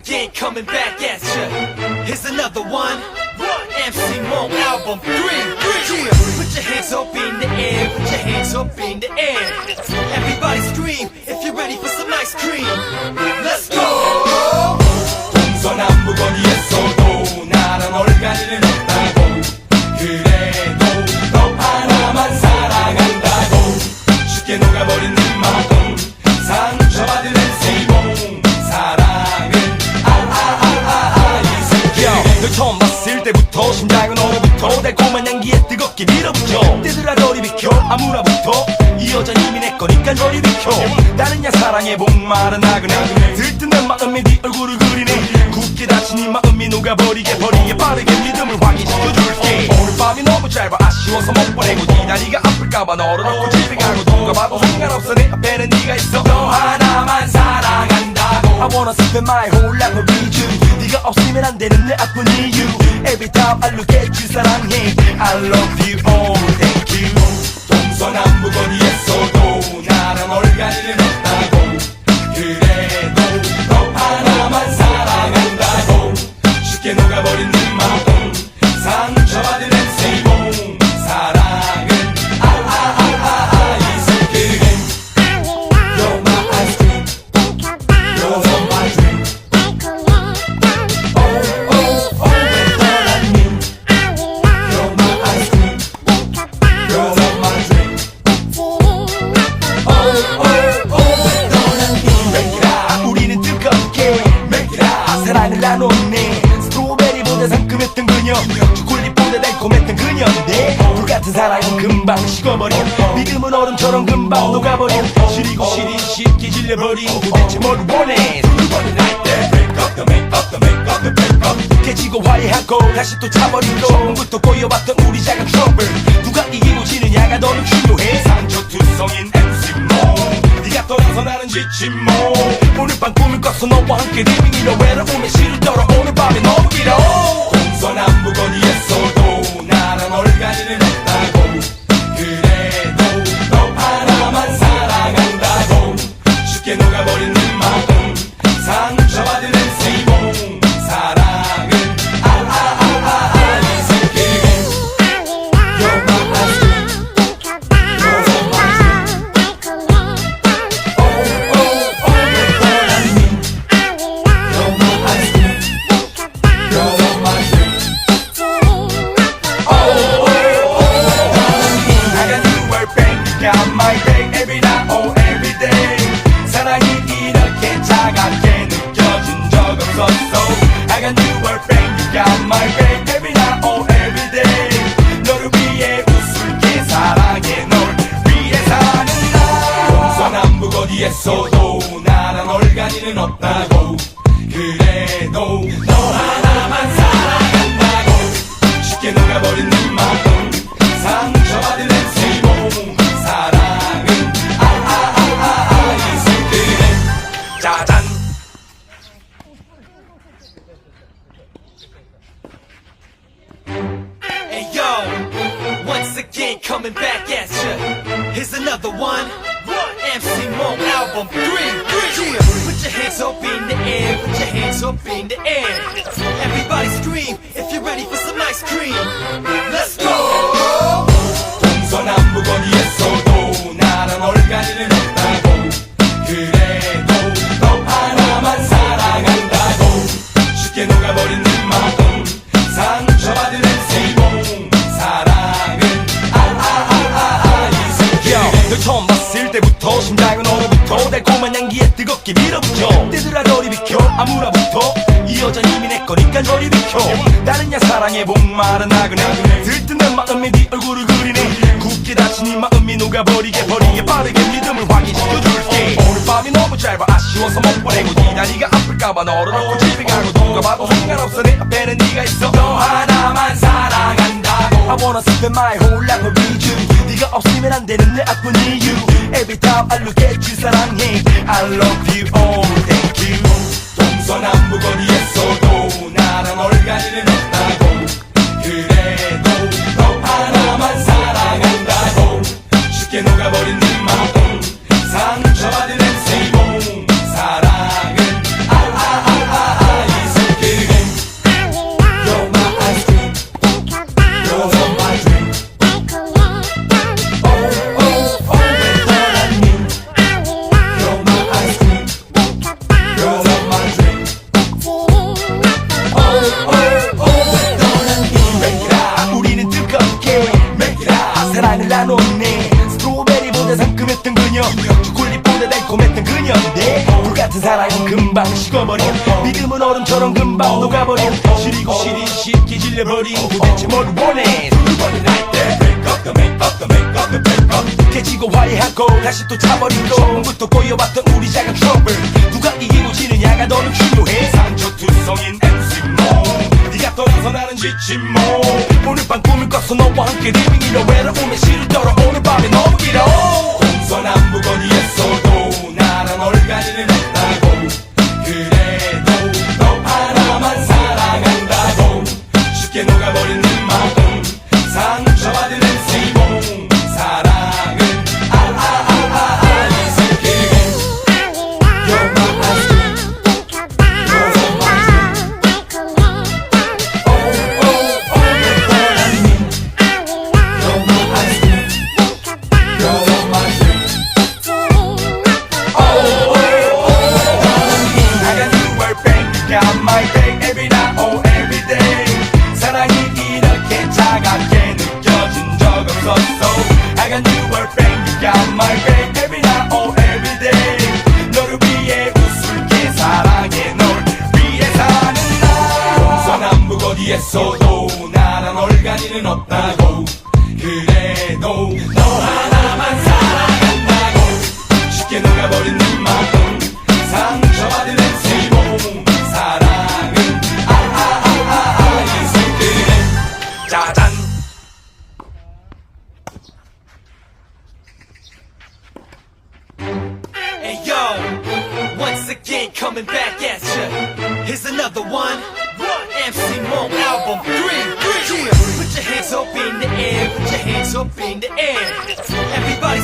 again, coming back at ya. Here's another one. MC Mo album three. Put your hands up in the air, put your hands up in the air. Everybody scream if you're ready for some ice cream. 거니까 저리 비켜. 다른 야 사랑에 목마른 나그네. 들뜬는 마음에 네 얼굴을 그리네. 굳게 닫힌 이 마음이 녹아버리게 버리게 빠르게 믿음을 확인시켜줄게. 오늘 밤이 너무 짧아 아쉬워서 못 보내고 네 다리가 아플까봐 너를 업고 집에 가고 누가 봐도 상관없어. 내 앞에는 네가 있어. 너 하나만 사랑한다고. I wanna spend my whole life with you 네가 없으면 안 되는 내 아픈 이유. Every time I look at you 사랑해. I love you 금방 식어버려 믿음은 얼음처럼 금방 녹아버려 시리고 시린 쉽게 질려버린 도대체 뭘 원해? 두번은 할때 break up the make up 깨지고 화해하고 다시 또 차버리고 처음부터 꼬여봤던 우리 작은 트러블 누가 이기고 지느냐가 너는 중요해. 상처투성인 MC 모 네가 떠나서 나는 지친 모 오늘 밤 꿈을 꿔서 너와 함께 리빙이려 외로움에 시를 떨어 얼간이는 없다고. 그래도 너 하나만 사랑한다고. 쉽게 녹아버린 네 마음. 상처받은 MC 몸 사랑은 아아아아아 이 새끼네. 짜잔. Hey yo, once again coming back at ya. Here's another one. MC Mo album three, three. Yeah. Put your hands up in the air, put your hands up in the air. Everybody scream if you're ready for some ice cream. Let's go. 동서남북 어디에서도 나랑 얼간이는 없다고 그래도 너 하나만 사랑한다고 쉽게 녹아버린 네 마음 상처받은 뜨겁게 밀어붙여. 뜨들아 저리 비켜. 아무나 붙어 이 여자 이미 내 거니까 저리 비켜. 다른 야 사랑에 목마른 나그네. 들뜬는 마음에 네 얼굴을 그리네. 굳게 닫힌 이 마음이 녹아버리게 버리게 빠르게 믿음을 확인시켜줄게. 오늘 밤이 너무 짧아. 아쉬워서 못 보내고 네 다리가 아플까봐 너를 업고 집에 가고 누가 봐도 상관없어. 내 앞에는 네가 있어. 너 하나만 사랑한다고. I wanna spend my whole life with you 네가 없으면 안 되는 내 아픈 이유 Every time I look at you 사랑해 I love you oh thank you 동서남북 어디에서도 나랑 얼간이는 금방 식어버려 믿음은 얼음처럼 금방 녹아버려 시리고 시린 쉽게 질려버린 도대체 뭘 원해? 누구는 날때 break up the make up the make up the break up 깨지고 화해하고 다시 또 차버리고 처음부터 꼬여봤던 우리 작은 트러블. 누가 이기고 지느냐가 너는 중요해. 상처투성인 MC 모. 네가 떠나서 나는 지친 모. 오늘 밤 꿈을 꿨어 너와 함께 리빙이라 외로움에 시를 떨어 오늘 나란 얼간이는 없다고. 그래도 너 하나만 사랑한다고. 쉽게 녹아버린 I'm my baby. Again coming back at ya. Here's another one. MC Monk album 3. Yeah. Put your hands up in the air, put your hands up in the air. Everybody